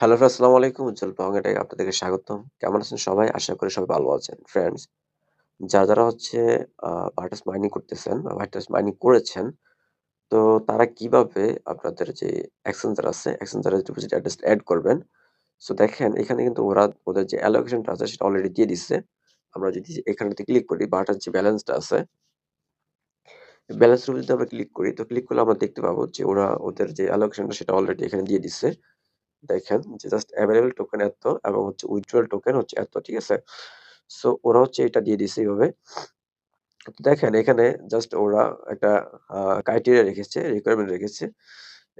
Hello friends, আসসালামু আলাইকুম। উজ্জ্বল বাংলাটাকে আপনাদেরকে স্বাগতম। কেমন আছেন সবাই? আশা করি সবাই ভালো আছেন। ফ্রেন্ডস, যারা, যারা হচ্ছে আ ভার্টাস মাইনিং করতেছেন বা ভার্টাস মাইনিং করেছেন, তো তারা কীভাবে আপনাদের যে এক্সচেঞ্জার আছে, এক্সচেঞ্জারের ডিপোজিট অ্যাড্রেসটা এড করবেন। সো দেখেন এখানে কিন্তু ওরা ওদের যে অ্যালোকেশনটা আছে সেটা অলরেডি দিয়ে দিচ্ছে। আমরা যদি এখানেতে ক্লিক করি, ভার্টাস যে ব্যালেন্সটা আছে ব্যালেন্সের উপর যদি আমরা ক্লিক করি, তো ক্লিক করলে আমরা দেখতে পাবো যে ওরা ওদের যে অ্যালোকেশনটা সেটা অলরেডি এখানে দিয়ে দিচ্ছে। দেখেন যে জাস্ট এভেইলেবল টোকেন এত এবং হচ্ছে উইথড্রয়াল টোকেন হচ্ছে এত, ঠিক আছে? সো ওরা হচ্ছে এটা দিয়ে দিছে এইভাবে দেখেন এখানে জাস্ট ওরা একটা ক্রাইটেরিয়া রেখেছে, রিকোয়ারমেন্ট রেখেছে।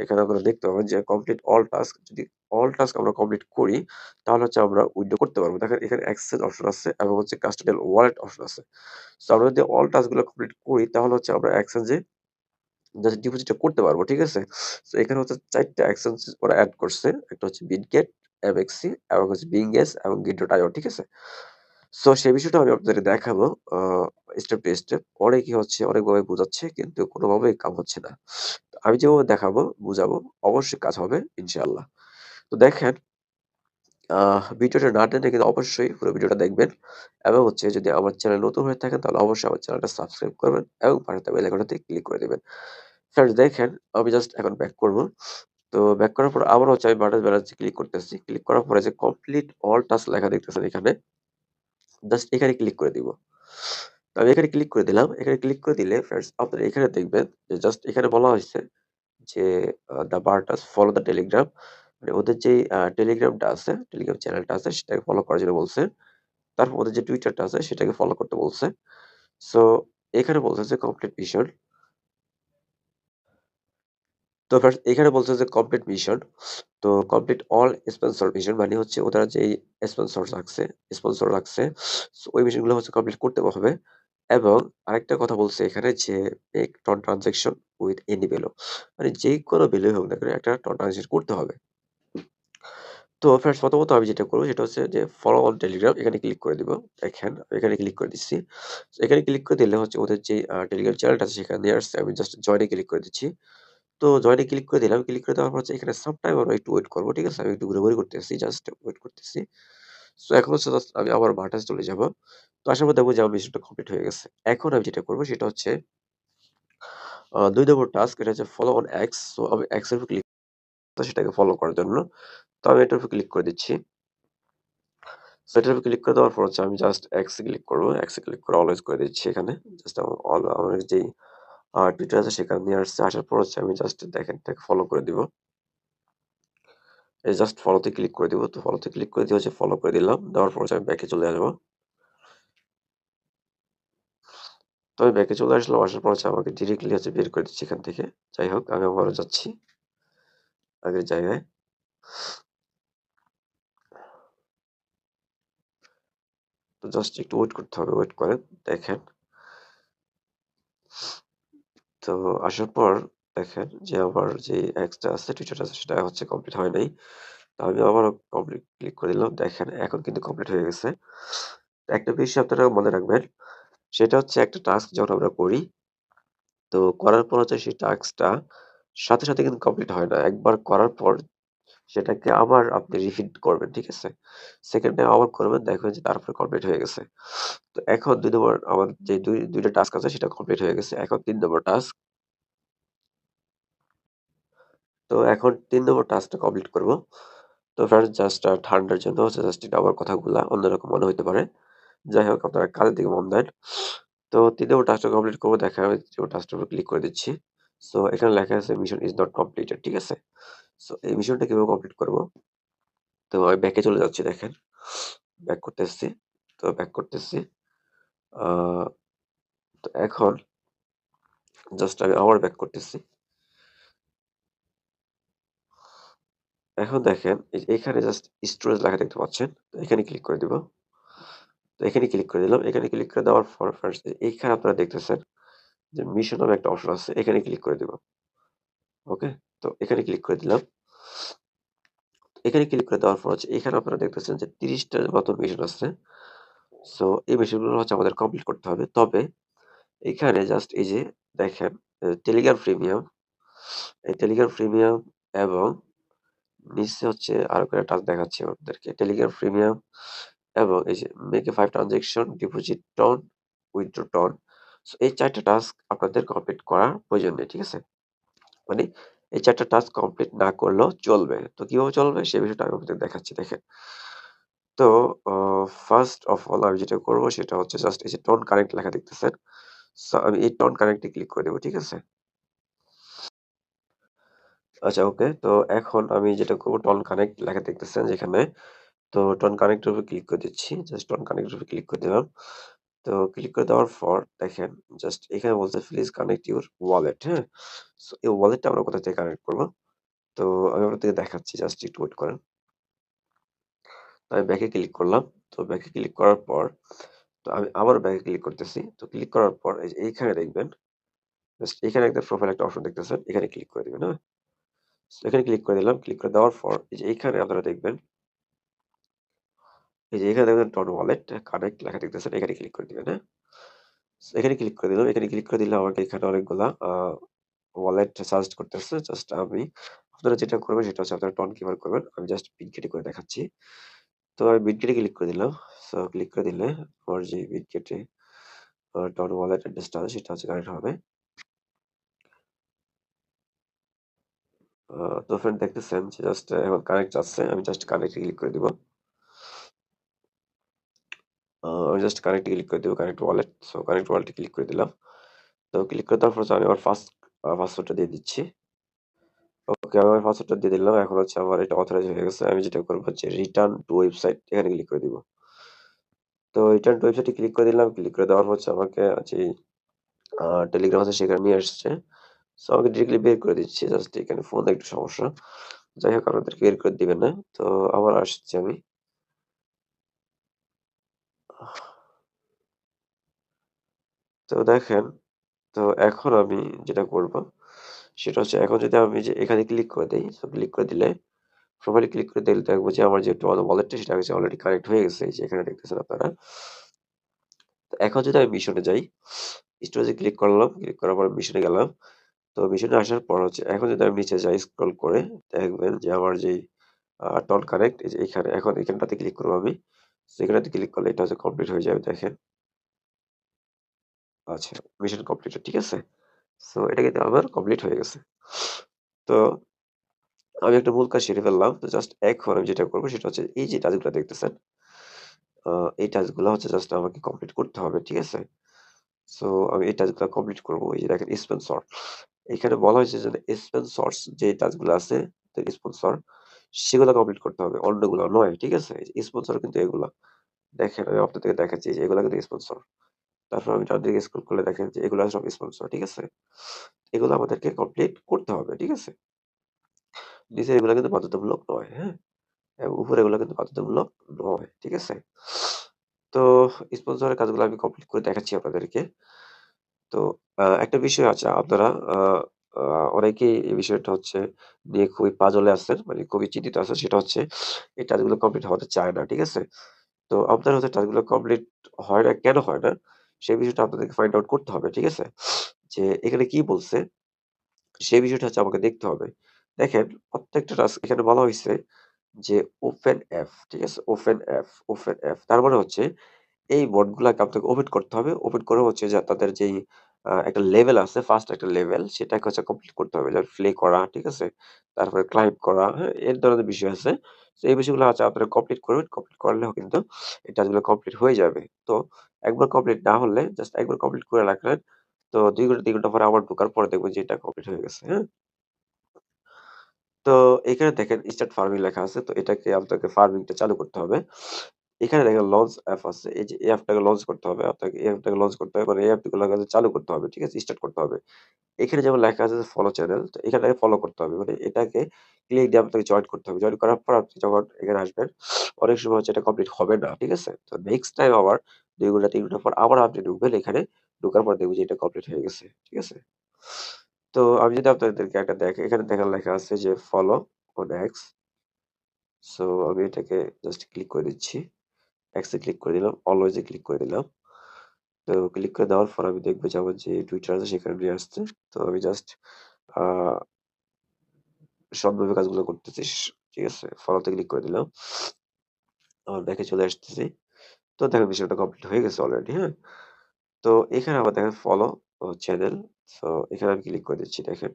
এখানে আপনারা দেখতে পাবেন যে কমপ্লিট অল টাস্ক যদি অল টাস্ক আমরা কমপ্লিট করি, তাহলে হচ্ছে আমরা উইথড্র করতে পারব। দেখেন এখানে এক্সচেঞ্জ অপশন আছে এবং হচ্ছে কাস্টোডিয়াল ওয়ালেট অপশন আছে। সো আমরা যদি অল টাস্কগুলো কমপ্লিট করি, তাহলে হচ্ছে আমরা এক্সচেঞ্জে জাস্ট ডিপোজিটটা করতে পারব। ঠিক আছে? তো এখানে হচ্ছে ৪ টা এক্সচেঞ্জ ওরা অ্যাড করছে। একটা হচ্ছে বিটগেট, এমএক্সি এবং হচ্ছে বিংএস এবং গেট.আইও ঠিক আছে? সো সেই বিষয়টা আমি আপনাদেরকে দেখাবো স্টেপ টু স্টেপ। অনেকেই হচ্ছে অনেকভাবে বোঝাচ্ছে কিন্তু কোনোভাবেই কাম হচ্ছে না। আমি যেভাবে দেখাবো, বুঝাবো অবশ্যই কাজ হবে ইনশাআল্লাহ। তো দেখেন ভিডিওটা না টেনে কিন্তু অবশ্যই পুরো ভিডিওটা দেখবেন এবং হচ্ছে যদি আমার চ্যানেল নতুন হয়ে থাকেন, তাহলে অবশ্যই আমার চ্যানেলটা সাবস্ক্রাইব করবেন এবং পাশে বেল আইকনটাতে ক্লিক করে দেবেন ফ্রেন্ডস দেখেন আমি জাস্ট এখন ব্যাক করব। তো ব্যাক করার পর আবার হচ্ছে আমি বাটাস ব্যালেন্সে ক্লিক করতেছি। ক্লিক করার পরে যে কমপ্লিট অল টাস্ক লেখা দেখতেছেন এখানে। জাস্ট এখানে ক্লিক করে দিব। তো আমি এখানে ক্লিক করে দিলাম। এখানে ক্লিক করে দিলে ফ্রেন্ডস আপনারা এখানে দেখবেন যে জাস্ট এখানে বলা হয়েছে যে দ্য বার্টাস ফলো দ্য টেলিগ্রাম মানে ওদের আ টেলিগ্রামটা আছে, টেলিগ্রাম চ্যানেলটা আছে সেটাকে ফলো করার জন্য বলছে। তারপর ওদের যে টুইটারটা আছে সেটাকে ফলো করতে বলছে। সো এখানে বলছে যে কমপ্লিট মিশন তো এখানে বলছে যে কমপ্লিট মিশন। তো কমপ্লিট অল স্পন্সর মিশন মানে হচ্ছে ওরা যেই স্পন্সর রাখছে স্পন্সর রাখছে ওই মিশনগুলো হচ্ছে কমপ্লিট করতে হবে এবং আরেকটা কথা বলছে এখানে যে make TON transaction with any value মানে যে কোনো ভ্যালু হোক না কেন একটা টন ট্রান্সেকশন করতে হবে। তো ফ্রেন্ডস প্রথমত আমি যেটা করব সেটা হচ্ছে যে ফলো অন টেলিগ্রাম এখানে ক্লিক করে দিব। দেখেন, এখানে ক্লিক করে দিচ্ছি। এখানে ক্লিক করে দিলে হচ্ছে ওদের যে টেলিগ্রাম চ্যানেলটা আছে সেখানে আসছে। আমি জাস্ট জয়েন ক্লিক করে দিচ্ছি। তো জয়েন ক্লিক করে দিলাম। ক্লিক করে দেওয়ার পর হচ্ছে এখানে সাম টাইম আমরা একটু ওয়েট করব, ঠিক আছে? আমি একটু ঘুরাঘুরি করতেছি। জাস্ট ওয়েট করতেছি। সো এখন হচ্ছে আমি আবার ভার্টাস চলে যাব। তো আসার পর দেখব যে আমার মিশনটা কমপ্লিট হয়ে গেছে। এখন আমি যেটা করব সেটা হচ্ছে দুই নম্বর টাস্ক এটা হচ্ছে ফলো অন এক্স। সো আমি এক্সের উপর ক্লিক তো সেটাকে ফলো করার জন্য। তো আমি এটার উপর ক্লিক করে দিচ্ছি। সো এটার উপর ক্লিক করে দেওয়ার পর হচ্ছে আমি জাস্ট এক্স ক্লিক করব। এক্স ক্লিক করে অলওয়েজ করে দিচ্ছি এখানে। জাস্ট অল আমার যেই টুইটার আছে সেখানে নিয়ে আসছে। আসার পর হচ্ছে আমি জাস্ট দেখেন এটাকে ফলো করে দিব। এই জাস্ট ফলোতে ক্লিক করে দিব। তো ফলোতে ক্লিক করে দিয়ে হচ্ছে ফলো করে দিলাম। দেওয়ার পর হচ্ছে আমি ব্যাকে চলে আসব। তো আমি ব্যাকে চলে আসলাম। আসার পর হচ্ছে আমাকে ডিরেক্টলি হচ্ছে বের করে দিচ্ছে এখান থেকে। যাই হোক, আমি আবারও যাচ্ছি আগের জায়গায়। তো জাস্ট একটু ওয়েট করতে হবে। ওয়েট করেন। দেখেন। তো আসার পর দেখেন যে আমার যে এক্সটা আছে টুইটারটা আছে, সেটা হচ্ছে কমপ্লিট হয় নাই। তো আমি আবারও কমপ্লিট ক্লিক করে দিলাম। দেখেন এখন কিন্তু কমপ্লিট হয়ে গেছে। একটা বিষয় আপনারা মনে রাখবেন। সেটা হচ্ছে একটা টাস্ক যখন আমরা করি, তো করার পর হচ্ছে সেই টাস্কটা সাথে, সাথে কিন্তু কমপ্লিট হয় না। একবার করার পর সেটাকে আবার আপনি রিপিট করবেন। ঠিক আছে? সেকেন্ড টাইম আবার করবেন দেখবেন যে তারপরে কমপ্লিট হয়ে গেছে। তো এখন ২ নম্বর আমার যে ২ ২ টা টাস্ক আছে সেটা কমপ্লিট হয়ে গেছে। এখন ৩ নম্বর টাস্ক। তো এখন ৩ নম্বর টাস্কটা কমপ্লিট করব। তো ফ্রেন্ডস জাস্ট ঠান্ডার জন্য হচ্ছে জাস্ট একটু আমার কথাগুলা অন্যরকম মনে হইতে পারে। যাই হোক আপনারা কাজের দিকে মন দেন। তো ৩ নম্বর টাস্কটা কমপ্লিট করব দেখা আমি ৩ নম্বর টাস্কটার উপর ক্লিক করে দিচ্ছি। সো এখানে লেখা আছে মিশন ইজ নট কমপ্লিটেড। ঠিক আছে? সো এই মিশনটা কীভাবে কমপ্লিট করব? তো আমি ব্যাকে চলে যাচ্ছি, দেখেন। ব্যাক করতে করতেছি। তো ব্যাক করতেছি। তো এখন জাস্ট আমি আবার ব্যাক করতেছি। এখন দেখেন এখানে জাস্ট স্টোরেজ লেখা দেখতে পাচ্ছেন। তো এখানে ক্লিক করে দিব। তো এখানে ক্লিক করে দিলাম। এখানে ক্লিক করে দেওয়ার পর ফার্স্ট এইখানে আপনারা দেখতেছেন যে মিশন নামে একটা অপশন আছে। এখানে ক্লিক করে দিব। ওকে? তো এখানে ক্লিক করে দিলাম। এখানে ক্লিক করে দেওয়ার পর হচ্ছে এখানে আপনারা দেখতেছেন যে ৩০ টার মতো মিশন আছে। সো এই মিশনগুলো হচ্ছে আমাদের কমপ্লিট করতে হবে। তবে এখানে জাস্ট এই যে দেখেন টেলিগ্রাম প্রিমিয়াম, এই টেলিগ্রাম প্রিমিয়াম এবং নিচে হচ্ছে আরও কয়েকটা টাস্ক দেখাচ্ছি আপনাদেরকে। টেলিগ্রাম প্রিমিয়াম এবং এই যে make a 5 transaction, deposit TON withdraw TON. এই ৪ টা টাস্ক আপনাদের কমপ্লিট করার প্রয়োজন নেই। ঠিক আছে? মানে এই ৪ টা টাস্ক কমপ্লিট না করলেও চলবে। তো কীভাবে চলবে সে বিষয়টা আমি আপনাদের দেখাচ্ছি, দেখেন। তো ফার্স্ট অফ অল আমি যেটা করব সেটা হচ্ছে জাস্ট এই যে টন কানেক্ট লেখা দেখতেছেন। সো আমি এই টন কানেক্ট ক্লিক করে দেবো, ঠিক আছে? আচ্ছা ওকে। তো এখন আমি যেটা করব টন কানেক্ট লেখা দেখতেছেন যেখানে। তো টন কানেক্টের উপর ক্লিক করে দিচ্ছি। জাস্ট টন কানেক্টের উপর ক্লিক করে দিলাম। তো ক্লিক করে দেওয়ার পর দেখেন জাস্ট এখানে বলছে প্লিজ কানেক্ট ইউর ওয়ালেট, হ্যাঁ? সো এই ওয়ালেটটা আমরা কোথা থেকে কানেক্ট করব? তো আমি আপনাদেরকে দেখাচ্ছি জাস্ট একটু ওয়েট করেন। আমি ব্যাকে ক্লিক করলাম। তো ব্যাকে ক্লিক করার পর তো আমি আবার ব্যাক ক্লিক করতেছি। তো ক্লিক করার পর এই যে এইখানে দেখবেন জাস্ট এখানে একটা প্রোফাইল একটা অপশন দেখতেছেন। এখানে ক্লিক করে দিবেন, হ্যাঁ? এখানে ক্লিক করে দিলাম। ক্লিক করে দেওয়ার পর এই যে এইখানে আপনারা দেখবেন এই যে এখানে দেখবেন টোন ওয়ালেট কানেক্ট লেখা দেখতেছেন। এখানে ক্লিক করে দিবেন, হ্যাঁ? এখানে ক্লিক করে দিলাম। এখানে ক্লিক করে দিলে আমাকে এখানে অনেকগুলা ওয়ালেট সাজেস্ট করতেছে। জাস্ট আমি আপনারা যেটা করবেন সেটা হচ্ছে আপনারা টন কীভাবে করবেন আমি জাস্ট বিটগেট করে দেখাচ্ছি। তো আমি এ ক্লিক করে দিলাম। সো ক্লিক করে দিলে আমার যে এ আ ওয়ালেট অ্যাড্রেসটা আছে সেটা হচ্ছে কানেক্ট হবে। তো ফ্রেন্ড দেখতেছেন যে জাস্ট এখন কানেক্ট চাচ্ছে। আমি জাস্ট কানেক্ট ক্লিক করে দিব। আমি জাস্ট কানেক্ট ক্লিক করে দিব। Connect wallet. So connect wallet click করে দিলাম। তো ক্লিক করে দেওয়ার পর আমি আমার ফার্স্ট পাসওয়ার্ডটা দিয়ে দিচ্ছি। ওকে আমি আমার পাসওয়ার্ডটা দিয়ে দিলাম। এখন হচ্ছে আমার এটা অথরাইজ হয়ে গেছে। আমি যেটা করব হচ্ছে রিটার্ন টু ওয়েবসাইট এখানে ক্লিক করে দিব। তো রিটার্ন টু ওয়েবসাইট ক্লিক করে দিলাম। ক্লিক করে দেওয়ার হচ্ছে আমাকে যেই আ টেলিগ্রাম আছে সেখানে নিয়ে আসছে। সো আমাকে ডিরেক্টলি বের করে দিচ্ছে। জাস্ট এখানে ফোনে একটু সমস্যা। যাই হোক, আপনাদেরকে বের করে দিবে না। তো, আবার আসছি আমি। তো দেখেন, তো এখন আমি যেটা করব সেটা হচ্ছে এখন যদি আমি যে এখানে ক্লিক করে দেই, সো ক্লিক করে দিলে প্রোফাইল ক্লিক করে দিলে দেখব যে আমার যে ওয়ালেটটা সেটা হচ্ছে অলরেডি কানেক্ট হয়ে গেছে। এই যে এখানে দেখতেছেন আপনারা। তো এখন যদি আমি মিশনে যাই, স্টোরেজে ক্লিক করলাম। ক্লিক করার পর মিশনে গেলাম। তো মিশনে আসার পর হচ্ছে এখন যদি আমি নিচে যাই স্ক্রল করে দেখবেন যে আমার যেই টোন কানেক্ট এই যে এখানে এখন এখানটাতে ক্লিক করব আমি। সো ক্লিক করলে এটা হচ্ছে কমপ্লিট হয়ে যাবে দেখেন। আচ্ছা মিশন কমপ্লিটেড ঠিক আছে? সো এটা কিন্তু আমার কমপ্লিট হয়ে গেছে। তো, আমি একটা মূল কাজ সেরে ফেললাম। তো জাস্ট এখন আমি যেটা করব সেটা হচ্ছে এই যে টাস্কগুলা দেখতেছেন এই টাস্কগুলা হচ্ছে জাস্ট আমাকে কমপ্লিট করতে হবে। ঠিক আছে? সো আমি এই টাস্কগুলা কমপ্লিট করব এই যে দেখেন স্পন্সর। এখানে বলা হয়েছে যে স্পন্সরস যে টাস্কগুলা আছে স্পন্সর সেগুলা কমপ্লিট করতে হবে। অন্যগুলা নয়। ঠিক আছে? স্পন্সর কিন্তু এগুলা। দেখেন, আমি আপনাদেরকে দেখাচ্ছি যে এগুলা কিন্তু স্পন্সর। তারপর আমি ডান দিকে স্ক্রল করলে দেখেন যে এগুলা সব স্পন্সর। ঠিক আছে? এগুলো আমাদেরকে কমপ্লিট করতে হবে। ঠিক আছে? নিচে এগুলা কিন্তু বাধ্যতামূলক নয়। হ্যাঁ? এবং উপরের এগুলা কিন্তু বাধ্যতামূলক নয়। ঠিক আছে? তো স্পন্সরের কাজগুলো আমি কমপ্লিট করে দেখাচ্ছি আপনাদেরকে। তো একটা বিষয় আছে আপনারা অনেকেই এই বিষয়টা হচ্ছে নিয়ে খুবই পাজলে আছেন। মানে খুবই চিন্তিত আছেন। সেটা হচ্ছে এই টাস্কগুলো কমপ্লিট হতে চায় না। ঠিক আছে? তো আপনার হচ্ছে টাস্কগুলো কমপ্লিট হয় না, কেন হয় না? সেই বিষয়টা আপনাদেরকে ফাইন্ড আউট করতে হবে। ঠিক আছে? যে এখানে কি বলছে? সেই বিষয়টা হচ্ছে আমাকে দেখতে হবে। দেখেন প্রত্যেকটা টাস্ক এখানে বলা হয়েছে যে ওপেন অ্যাপ। ঠিক আছে? Open app, open app. তার মানে হচ্ছে এই বোর্ডগুলাকে আপনাকে ওপেন করতে হবে। ওপেন করে হচ্ছে যে তাদের যেই একটা লেভেল আছে, ফার্স্ট একটা লেভেল সেটাকে হচ্ছে কমপ্লিট করতে হবে। যেমন ফ্লে করা, ঠিক আছে? তারপরে ক্লাইম্ব করা, হ্যাঁ? এর ধরনের বিষয় আছে। তো এই বিষয়গুলো আছে আপনারা কমপ্লিট করবেন। কমপ্লিট করলেও কিন্তু এই টাস্কগুলো কমপ্লিট হয়ে যাবে। তো একবার কমপ্লিট না হলে জাস্ট একবার কমপ্লিট করে রাখলেন। তো দুই ঘণ্টা, তিন ঘণ্টা পরে আবার ঢোকার পরে দেখবেন যে এটা কমপ্লিট হয়ে গেছে। হ্যাঁ? তো এখানে দেখেন স্টার্ট ফার্মিং লেখা আছে। তো এটাকে আপনাকে ফার্মিংটা চালু করতে হবে। এখানে দেখেন লঞ্চ অ্যাপ আছে। এই যে এই অ্যাপটাকে লঞ্চ করতে হবে। আপনাকে এই অ্যাপটাকে লঞ্চ করতে হবে। মানে এই অ্যাপগুলোকে চালু করতে হবে। ঠিক আছে? স্টার্ট করতে হবে। এখানে যেমন লেখা আছে ফলো চ্যানেল। তো এখানে ফলো করতে হবে। মানে এটাকে ক্লিক দিয়ে আপনাকে জয়েন করতে হবে। জয়েন করার পর আপনি যখন এখানে আসবেন, অনেক সময় হচ্ছে এটা কমপ্লিট হবে না। ঠিক আছে? তো নেক্সট টাইম আবার দুই ঘণ্টা তিন ঘণ্টা পর আবার আপনি ঢুকবেন এখানে। ঢোকার পর দেখবেন যে এটা কমপ্লিট হয়ে গেছে। ঠিক আছে? তো আমি যদি আপনাদেরকে একটা দেখাই, এখানে দেখার লেখা আছে যে ফলো অন এক্স। সো আমি এটাকে জাস্ট ক্লিক করে দিচ্ছি। এক্স ক্লিক করে দিলাম। অলওয়েজ ক্লিক করে দিলাম। তো ক্লিক করে দেওয়ার পর আমি দেখব যে আমার যে টুইটার আছে সেখানে নিয়ে আসছে। তো আমি জাস্ট আ সৎভাবে কাজগুলো করতেছি। ঠিক আছে? ফলোতে ক্লিক করে দিলাম। আবার ব্যাকে চলে আসতেছি। তো দেখেন বিষয়টা কমপ্লিট হয়ে গেছে অলরেডি, হ্যাঁ? তো এখানে আবার দেখেন ফলো চ্যানেল। তো এখানে আমি ক্লিক করে দিচ্ছি দেখেন।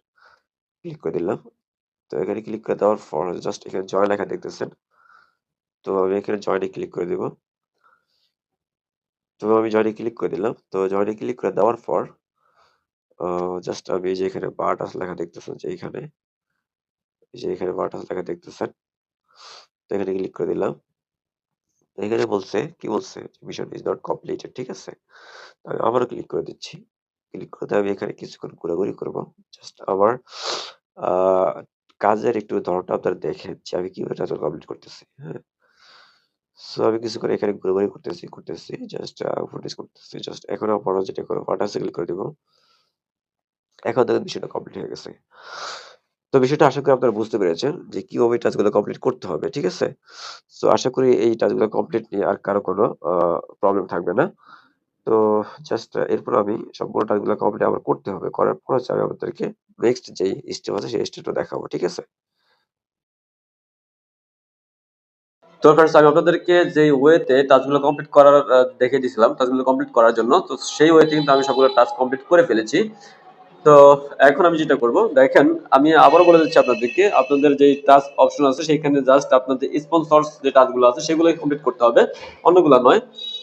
ক্লিক করে দিলাম। তো এখানে ক্লিক করে দেওয়ার পর জাস্ট এখানে জয়েন লেখা দেখতেছেন। তো আমি এখানে জয়েন ক্লিক করে দিব। তো আমি জয়েন ক্লিক করে দিলাম। তো জয়েন ক্লিক করে দেওয়ার পর জাস্ট আমি যে এখানে বারটাস লেখা দেখতেছেন যে এইখানে। এই যে এখানে বারটাস লেখা দেখতেছেন। তো এখানে ক্লিক করে দিলাম। এখানে বলছে, কি বলছে? মিশন ইজ নট কমপ্লিটেড, ঠিক আছে? আমি আবারও ক্লিক করে দিচ্ছি। ক্লিক করতে আমি এখানে কিছুক্ষণ ঘোরাঘুরি করব জাস্ট আমার কাজের একটু ধরনটা আপনারা দেখেন যে আমি কীভাবে কমপ্লিট করতেছি, হ্যাঁ? সো আমি কিছুক্ষণ এখানে ঘোরাঘুরি করতেছি, করতেছি। জাস্ট ফুটেজ করতেছি। জাস্ট এখন আবারও যেটা করব বারটাসে ক্লিক করে দিব। এখন দেখেন বিষয়টা কমপ্লিট হয়ে গেছে। তো বিষয়টা আশা করি আপনারা বুঝতে পেরেছেন যে কীভাবে এই টাস্কগুলো কমপ্লিট করতে হবে, ঠিক আছে? সো আশা করি এই টাস্কগুলো কমপ্লিট নিয়ে আর কারও কোনো প্রবলেম থাকবে না। তো জাস্ট এরপর আমি সম্পূর্ণ টাস্কগুলো কমপ্লিট আমার করতে হবে। করার পর হচ্ছে আমি আপনাদেরকে নেক্সট যেই স্টেপ আছে সেই স্টেপটা দেখাবো, ঠিক আছে? তো ফ্রেন্ডস আমি আপনাদেরকে যেই ওয়েতে টাস্কগুলো কমপ্লিট করার আ দেখিয়ে দিয়েছিলাম, টাস্কগুলো কমপ্লিট করার জন্য। তো সেই ওয়েতে কিন্তু আমি সবগুলো টাস্ক কমপ্লিট করে ফেলেছি। তো এখন আমি যেটা করব, দেখেন আমি আবারও বলে দিচ্ছি আপনাদেরকে, আপনাদের যেই টাস্ক অপশন আছে সেখানে জাস্ট আপনাদের স্পন্সরস যে টাস্কগুলো আছে সেগুলোই কমপ্লিট করতে হবে, অন্যগুলা নয়।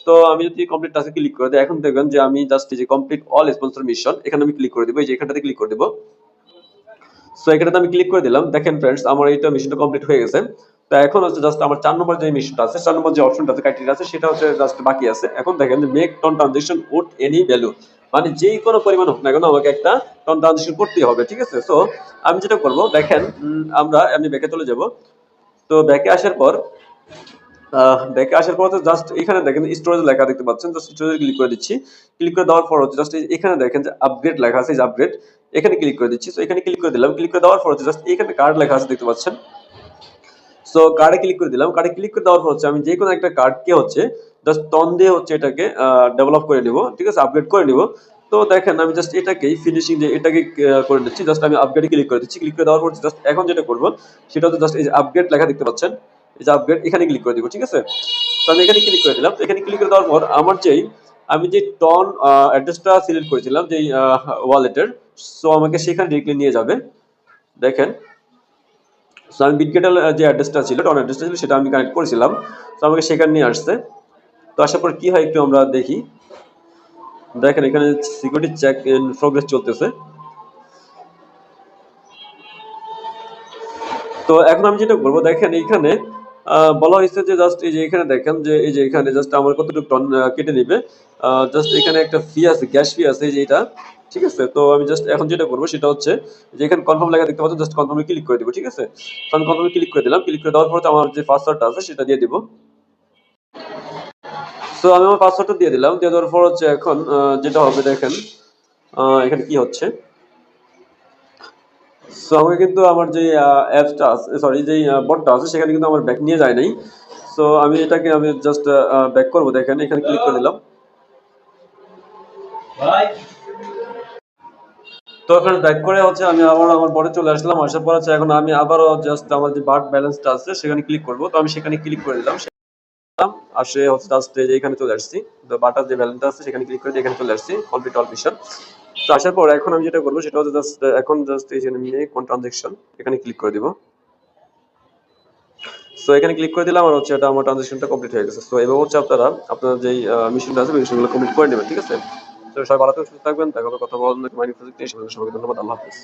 তো আমি যদি কমপ্লিট টাস্কে ক্লিক করে দেই, এখন দেখবেন যে আমি জাস্ট যে কমপ্লিট অল স্পন্সর মিশন এখানে আমি ক্লিক করে দিব। এই যে এখানটাতে ক্লিক করে দিব। সো এখানেতে আমি ক্লিক করে দিলাম। দেখেন ফ্রেন্ডস আমার এইটা মিশনটা কমপ্লিট হয়ে গেছে। তো এখন হচ্ছে জাস্ট আমার ৪ নম্বর যে মিশনটা আছে, ৪ নম্বর যে অপশনটা আছে, ক্রাইটেরিয়া আছে সেটা হচ্ছে জাস্ট বাকি আছে। এখন দেখেন যে make TON transaction with any value. মানে যেই কোন পরিমাণ হোক না কেন আমাকে একটা টন ট্রানজাকশন করতেই হবে, ঠিক আছে? সো আমি যেটা করব দেখেন আমরা আমি ব্যাকে চলে যাব। তো ব্যাকে আসার পর ব্যাকে আসার পর তো জাস্ট এখানে দেখেন স্টোরেজ লেখা দেখতে পাচ্ছেন। জাস্ট স্টোরেজে ক্লিক করে দিচ্ছি। ক্লিক করে দেওয়ার পর হচ্ছে জাস্ট এখানে দেখেন যে আপগ্রেড লেখা আছে, যে আপগ্রেড এখানে ক্লিক করে দিচ্ছি। সো এখানে ক্লিক করে দিলাম। ক্লিক করে দেওয়ার পর হচ্ছে জাস্ট এখানে কার্ড লেখা আছে দেখতে পাচ্ছেন। সো কার্ডে ক্লিক করে দিলাম। কার্ডে ক্লিক করে দেওয়ার পর হচ্ছে আমি যেকোনো একটা কার্ডকে হচ্ছে জাস্ট টন দিয়ে হচ্ছে এটাকে ডেভেলপ করে নিব। ঠিক আছে? আপগ্রেড করে নিব। তো দেখেন, আমি জাস্ট এটাকেই ফিনিশিং যে এটাকে করে নিচ্ছি। জাস্ট আমি আপগ্রেডে ক্লিক করে দিচ্ছি। ক্লিক করে দেওয়ার পর জাস্ট এখন যেটা করব, সেটা হচ্ছে জাস্ট এই যে আপগ্রেড লেখা দেখতে পাচ্ছেন। এই যে আপগ্রেড এখানে ক্লিক করে দিব। ঠিক আছে? তো আমি এখানে ক্লিক করে দিলাম। এখানে ক্লিক করে দেওয়ার পর আমার যেই, আমি যে টন অ্যাড্রেসটা সিলেক্ট করেছিলাম আ ওয়ালেটের সো আমাকে সেখানে ডিরেক্টলি নিয়ে যাবে। দেখেন সো আমি বিটগেটের যে অ্যাড্রেসটা ছিল, টন অ্যাড্রেসটা ছিল সেটা আমি কানেক্ট করেছিলাম। তো আমাকে সেখানে নিয়ে আসছে। তো আসার পর কি হয় একটু আমরা দেখি। দেখেন এখানে সিকিউরিটি চেক ইন প্রোগ্রেস চলতেছে। তো এখন আমি যেটা করব দেখেন এইখানে বলা হয়েছে যে জাস্ট এই যে এখানে দেখেন যে এই যে এখানে জাস্ট আমার কতটুকু টন কেটে নিবে। জাস্ট এখানে একটা ফি আছে, গ্যাস ফি আছে এই যে এটা। ঠিক আছে? তো আমি জাস্ট এখন যেটা করব সেটা হচ্ছে যে এখানে কনফার্ম লেখা দেখতে পাচ্ছেন জাস্ট কনফার্মে ক্লিক করে দিব। ঠিক আছে? তো আমি কনফার্ম ক্লিক করে দিলাম। ক্লিক করে দেওয়ার পর আমার যে পাসওয়ার্ডটা আছে সেটা দিয়ে দিব। তো আমি আমার পাসওয়ার্ডটা দিয়ে দিলাম। দিয়ে দেওয়ার পর হচ্ছে এখন যেটা হবে দেখেন এখানে কি হচ্ছে? সো আমাকে কিন্তু আমার যে অ্যাপসটা আছে সরি যে বটটা আছে সেখানে কিন্তু আমার ব্যাক নিয়ে যায় নাই। সো আমি এটাকে, আমি জাস্ট ব্যাক করব, দেখেন, এখানে ক্লিক করে দিলাম। তো ব্যাক করে হচ্ছে আমি আবার আমার চলে আসলাম। আসার পর এখন আমি আবারও জাস্ট আমার যে বাট ব্যালেন্সটা আছে সেখানে ক্লিক। তো আমি সেখানে ক্লিক করে দিলাম। হচ্ছে যে এখানে চলে আসছি। তো বাটার যে ব্যালেন্সটা আছে সেখানে ক্লিক করে এখানে চলে আসছি। Complete all mission. তো আসার পর এখন আমি যেটা করব সেটা হচ্ছে জাস্ট এখন জাস্ট এই ওয়ান ট্রানজাকশন এখানে ক্লিক করে দিব। সো এখানে ক্লিক করে দিলাম আর হচ্ছে এটা আমার ট্রানজাকশনটা কমপ্লিট হয়ে গেছে। সো এভাবে হচ্ছে আপনারা আপনার যেই মিশনটা আছে মিশনগুলো কমপ্লিট করে নেবেন। ঠিক আছে? সবাই ভালো থাকবেন, সুস্থ থাকবেন। দেখা হবে কথা বলার অন্য মাইন্ড প্রজেক্ট। সবাইকে ধন্যবাদ। আল্লাহ হাফেজ।